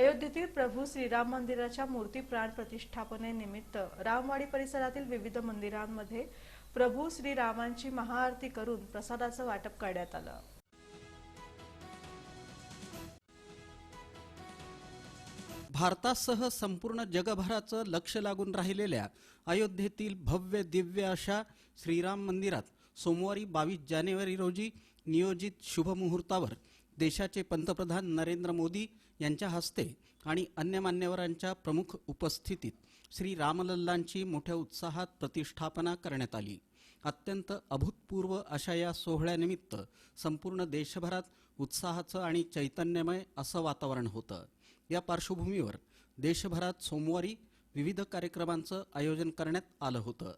अयोध्येतील प्रभू श्रीराम मंदिराच्या मूर्ती प्राण प्रतिष्ठापनेनिमित्त रामवाडी परिसरातील विविध मंदिरांमध्ये प्रभू श्रीरामांची महाआरती करून प्रसादाचं वाटप करण्यात आलं. भारतासह संपूर्ण जगभराचं लक्ष लागून राहिलेल्या अयोध्येतील भव्य दिव्य अशा श्रीराम मंदिरात सोमवारी बावीस जानेवारी रोजी नियोजित शुभमुहूर्तावर देशाचे पंतप्रधान नरेंद्र मोदी यांच्या हस्ते आणि अन्य मान्यवरांच्या प्रमुख उपस्थितीत श्री रामलल्लांची मोठ्या उत्साहात प्रतिष्ठापना करण्यात आली. अत्यंत अभूतपूर्व अशा या सोहळ्यानिमित्त संपूर्ण देशभरात उत्साहाचं आणि चैतन्यमय असं वातावरण होतं. या पार्श्वभूमीवर देशभरात सोमवारी विविध कार्यक्रमांचं आयोजन करण्यात आलं होतं.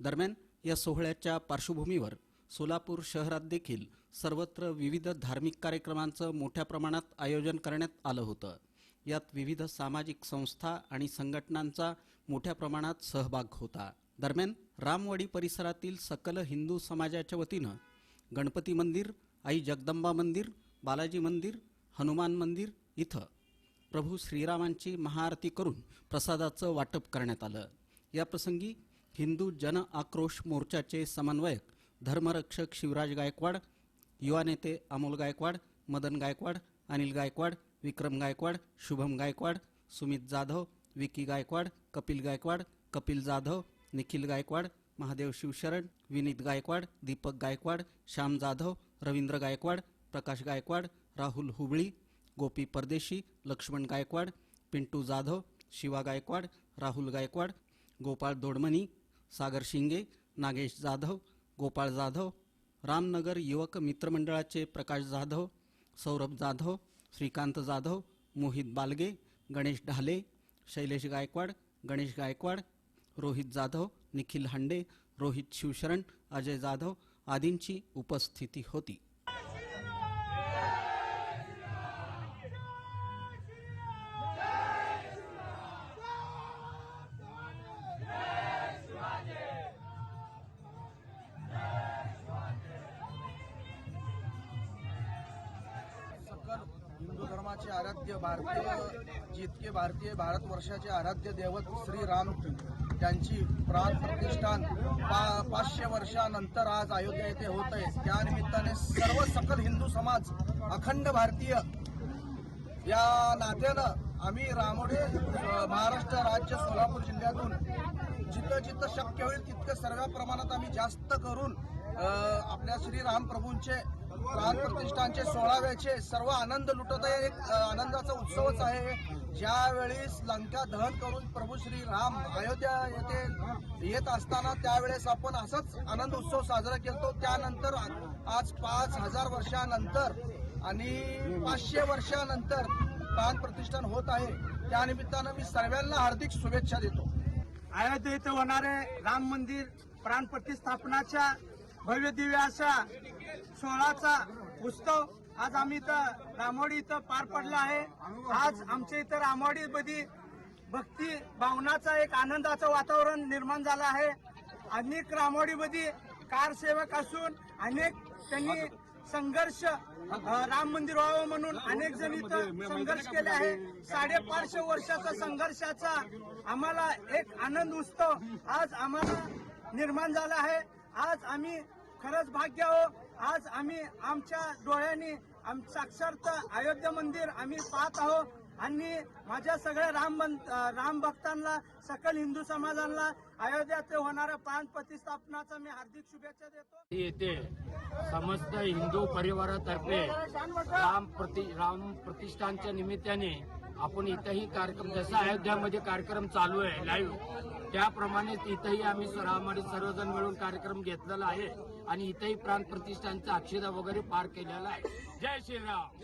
दरम्यान या सोहळ्याच्या पार्श्वभूमीवर सोलापूर शहरात देखील सर्वत्र विविध धार्मिक कार्यक्रमांचं मोठ्या प्रमाणात आयोजन करण्यात आलं होतं. यात विविध सामाजिक संस्था आणि संघटनांचा मोठ्या प्रमाणात सहभाग होता. दरम्यान रामवाडी परिसरातील सकल हिंदू समाजाच्या वतीनं गणपती मंदिर आई जगदंबा मंदिर बालाजी मंदिर हनुमान मंदिर इथं प्रभू श्रीरामांची महाआरती करून प्रसादाचं वाटप करण्यात आलं. याप्रसंगी हिंदू जन आक्रोश मोर्चाचे समन्वयक धर्मरक्षक शिवराज गायकवाड युवा नेते अमोल गायकवाड मदन गायकवाड अनिल गायकवाड विक्रम गायकवाड शुभम गायकवाड सुमित जाधव विकी गायकवाड कपिल गायकवाड कपिल जाधव निखिल गायकवाड महादेव शिवशरण विनीत गायकवाड दीपक गायकवाड श्याम जाधव रवींद्र गायकवाड प्रकाश गायकवाड राहुल हुबळी गोपी परदेशी लक्ष्मण गायकवाड पिंटू जाधव शिवा गायकवाड राहुल गायकवाड गोपाळ दोडमणी सागर शिंगे नागेश जाधव गोपाळ जाधव रामनगर युवक मित्रमंडळाचे प्रकाश जाधव सौरभ जाधव श्रीकांत जाधव मोहित बालगे गणेश ढाले शैलेश गायकवाड गणेश गायकवाड रोहित जाधव निखिल हांडे रोहित शिवशरण अजय जाधव आदींची उपस्थिती होती. रामाचे आराध्य भारतीय जितके भारतीय भारतवर्षाचे आराध्य दैवत श्रीराम त्यांची प्राण प्रतिष्ठान पा पाचशे वर्षानंतर आज अयोध्या येथे होत आहे. त्यानिमित्ताने सर्व सकल हिंदू समाज अखंड भारतीय या नात्यानं आम्ही रामोडे महाराष्ट्र राज्य सोलापूर जिल्ह्यातून जिथं जिथं शक्य होईल तितकं सर्व प्रमाणात आम्ही जास्त करून आपल्या श्रीराम प्रभूंचे प्राण प्रतिष्ठानचे सोळाव्याचे सर्व आनंद लुटत आहे. एक आनंदाचा उत्सवच आहे. ज्यावेळी लंका दहन करून प्रभू श्री राम अयोध्या येथे येत असताना त्यावेळेस आपण असाच आनंद उत्सव साजरा केलतो. त्यानंतर आज पाच हजार वर्षानंतर आणि पाचशे वर्षानंतर प्राण प्रतिष्ठान होत आहे. त्यानिमित्तानं मी सर्वांना हार्दिक शुभेच्छा देतो. अयोध्या इथं होणारे राम मंदिर प्राण प्रतिष्ठापनाच्या भव्य दिव्य अशा सोहळाचा उत्सव आज आम्ही इथं रामवाडी इथं पार पडला आहे. आज आमच्या इथं रामाडीमध्ये भक्ती भावनाचा एक आनंदाचं वातावरण निर्माण झालं आहे. अनेक रामवाडीमध्ये कारसेवक असून अनेक त्यांनी संघर्ष राम मंदिर व्हावं म्हणून अनेक जण इथं संघर्ष केले आहे. साडेपाचशे वर्षाचा संघर्षाचा आम्हाला एक आनंद उत्सव आज आम्हाला निर्माण झाला आहे. आज आम्ही खरंच भाग्य आहो आज आम्ही आमच्या डोळ्यांनी आम साक्षात अयोध्या मंदिर आम्ही पाहत आहोत. आणि माझ्या सगळ्या राम राम भक्तांना सकल हिंदू समाजाला अयोध्यात होणाऱ्या प्राण प्रतिष्ठापनाचा मी हार्दिक शुभेच्छा देतो. येथे समस्त हिंदू परिवारातर्फे राम प्रति राम प्रतिष्ठानच्या निमित्ताने आपण इथंही कार्यक्रम जसा अयोध्यामध्ये कार्यक्रम चालू आहे लाईव्ह त्याप्रमाणे इथंही आम्ही आम्ही सर्वजण मिळून कार्यक्रम घेतलेला आहे आणि इथंही प्राण प्रतिष्ठानचा अक्षदा वगैरे पार केलेला आहे. जय श्रीराम.